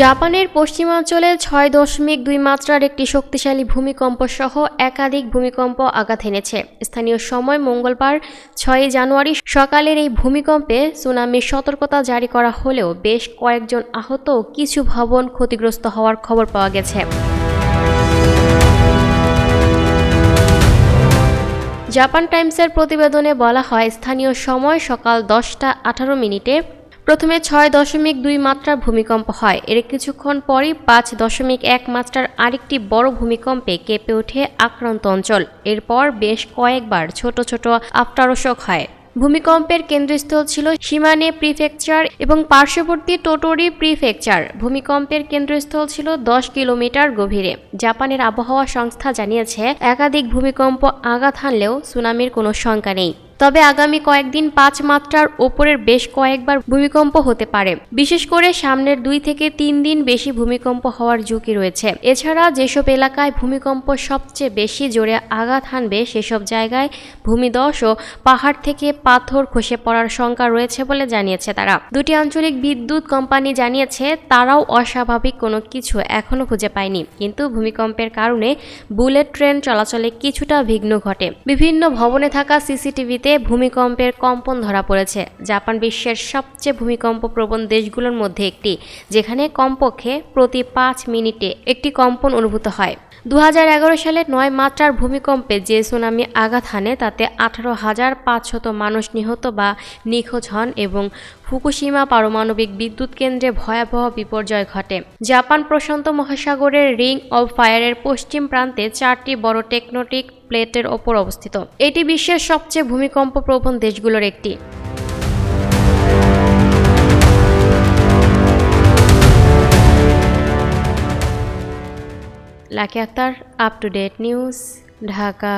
জাপানের পশ্চিমাঞ্চলে ছয় দশমিক দুই মাত্রার একটি শক্তিশালী ভূমিকম্প সহ একাধিক ভূমিকম্প আঘাত এনেছে। স্থানীয় সময় মঙ্গলবার ছয়ই জানুয়ারি সকালের এই ভূমিকম্পে সুনামির সতর্কতা জারি করা হলেও বেশ কয়েকজন আহত কিছু ভবন ক্ষতিগ্রস্ত হওয়ার খবর পাওয়া গেছে। জাপান টাইমসের প্রতিবেদনে বলা হয়, স্থানীয় সময় সকাল দশটা আঠারো মিনিটে প্রথমে ছয় দশমিক দুই মাত্রার ভূমিকম্প হয়। এর কিছুক্ষণ পরই পাঁচ দশমিক এক মাত্রার আরেকটি বড় ভূমিকম্পে কেঁপে ওঠে আক্রান্ত অঞ্চল। এরপর বেশ কয়েকবার ছোট ছোট আফটারশক হয়। ভূমিকম্পের কেন্দ্রস্থল ছিল সীমানে প্রিফেকচার এবং পার্শ্ববর্তী টোটোরি প্রিফেকচার। ভূমিকম্পের কেন্দ্রস্থল ছিল দশ কিলোমিটার গভীরে। জাপানের আবহাওয়া সংস্থা জানিয়েছে, একাধিক ভূমিকম্প আঘাত হানলেও সুনামির কোনো শঙ্কা নেই। তবে আগামী কয়েকদিন পাঁচ মাত্রার ওপরের বেশ কয়েকবার ভূমিকম্প হতে পারে। বিশেষ করে সামনের দুই থেকে তিন দিন বেশি ভূমিকম্প হওয়ার ঝুঁকি রয়েছে। এছাড়া যেসব এলাকায় ভূমিকম্প সবচেয়ে বেশি জোরে আঘাত হানবে, সেসব জায়গায় ভূমিধস ও পাহাড় থেকে পাথর খসে পড়ার শঙ্কা রয়েছে বলে জানিয়েছে তারা। দুটি আঞ্চলিক বিদ্যুৎ কোম্পানি জানিয়েছে, তারাও অস্বাভাবিক কোনো কিছু এখনও খুঁজে পায়নি। কিন্তু ভূমিকম্পের কারণে বুলেট ট্রেন চলাচলে কিছুটা বিঘ্ন ঘটে। বিভিন্ন ভবনে থাকা সিসিটিভিতে ভূমিকম্পের কম্পন ধরা পড়েছে। জাপান বিশ্বের সবচেয়ে ভূমিকম্প প্রবণ দেশগুলোর মধ্যে একটি, যেখানে কমপক্ষে প্রতি পাঁচ মিনিটে একটি কম্পন অনুভূত হয়। দু হাজার এগারো সালে নয় মাত্রার ভূমিকম্পে যে সুনামি আঘাত হানে, তাতে আঠারো হাজার পাঁচশত মানুষ নিহত বা নিখোঁজ হন এবং ফুকুশিমা পারমাণবিক বিদ্যুৎ কেন্দ্রে ভয়াবহ বিপর্যয় ঘটে। জাপান প্রশান্ত মহাসাগরের রিং অব ফায়ারের পশ্চিম প্রান্তে চারটি বড় টেকনোটিক প্লেটের ওপর অবস্থিত। এটি বিশ্বের সবচেয়ে ভূমিকম্প প্রবণ দেশগুলোর একটি। Lucky Akter up to date news Dhaka.